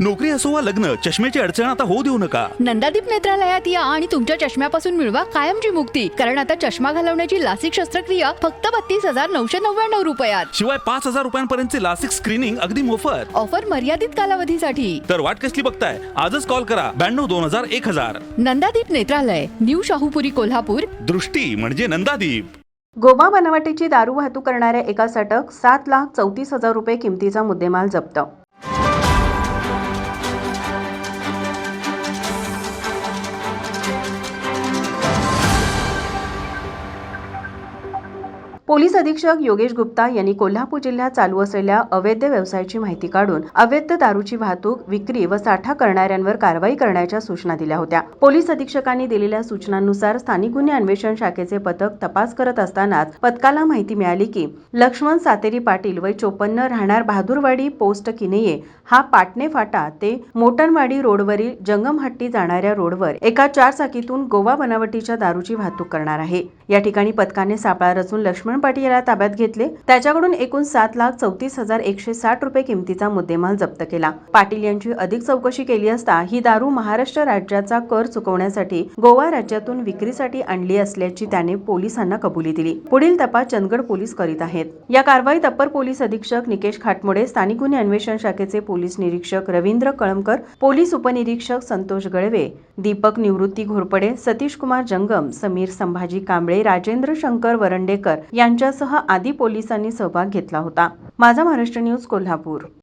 नोकरी असो वा लग्न चष्म्याची अडचण आता होऊ देऊ नका. नंदादीप नेत्रालयात या आणि तुमच्या चष्म्यापासून मिळवा कायमची मुक्ती. कारण आता चष्मा घालवण्याची लासिक शस्त्रक्रिया फक्त बत्तीस हजार नऊशे नव्याण्णव रुपयात. शिवाय पाच हजार रुपयांपर्यंतचे लासिक स्क्रीनिंग अगदी मोफत. ऑफर मर्यादित कालावधीसाठी. तर वाट कसली बघताय? आजच कॉल करा. ब्याण्णव दोन हजार एक हजार. नंदादीप नेत्रालय न्यू शाहूपुरी कोल्हापूर. दृष्टी म्हणजे नंदादीप. गोवा बनावटीची दारू वाहतूक करणाऱ्या एकास अटक सात लाख चौतीस हजार रुपये किमतीचा मुद्देमाल जप्त. पोलीस अधीक्षक योगेश गुप्ता यांनी कोल्हापूर जिल्ह्यात चालू असलेल्या अवैध व्यवसायाची माहिती काढून अवैध दारूची वाहतूक विक्री व साठा करणाऱ्यांवर कारवाई करण्याच्या सूचना दिल्या होत्या. पोलीस अधीक्षकांनी दिलेल्या सूचनांनुसार स्थानिक गुन्हे अन्वेषण शाखेचे पथक तपास करत असतानाच पथकाला माहिती मिळाली की लक्ष्मण सातेरी पाटील वय चोपन्न राहणार बहादूरवाडी पोस्ट किनेये. हा पाटणे फाटा ते मोटनवाडी रोडवरील जंगमहट्टी जाणाऱ्या रोडवर एका चारचाकीतून गोवा बनावटीच्या दारूची वाहतूक करणार आहे. या ठिकाणी पथकाने सापळा रचून लक्ष्मण पाटील याला ताब्यात घेतले. त्याच्याकडून एकूण सात लाख चौतीस हजार एकशे साठ रुपये किमतीचा मुद्देमाल जप्त केला. पाटील यांची अधिक चौकशी केली असता ही दारू महाराष्ट्र राज्याचा कर चुकवण्यासाठी गोवा राज्यातून विक्रीसाठी आणली असल्याची त्याने पोलिसांना कबुली दिली. पुढील तपास चंदगड पोलीस करीत आहेत. या कारवाईत अप्पर पोलीस अधीक्षक निकेश खाटमोडे स्थानिक गुन्हे अन्वेषण शाखेचे पोलीस निरीक्षक रवींद्र कळमकर पोलीस उपनिरीक्षक संतोष गळवे दीपक निवृत्ती घोरपडे सतीश कुमार जंगम समीर संभाजी कांबळे राजेंद्र शंकर वरंडेकर यांनी यांच्यासह आदी पोलिसांनी सहभाग घेतला होता. माझा महाराष्ट्र न्यूज कोल्हापूर.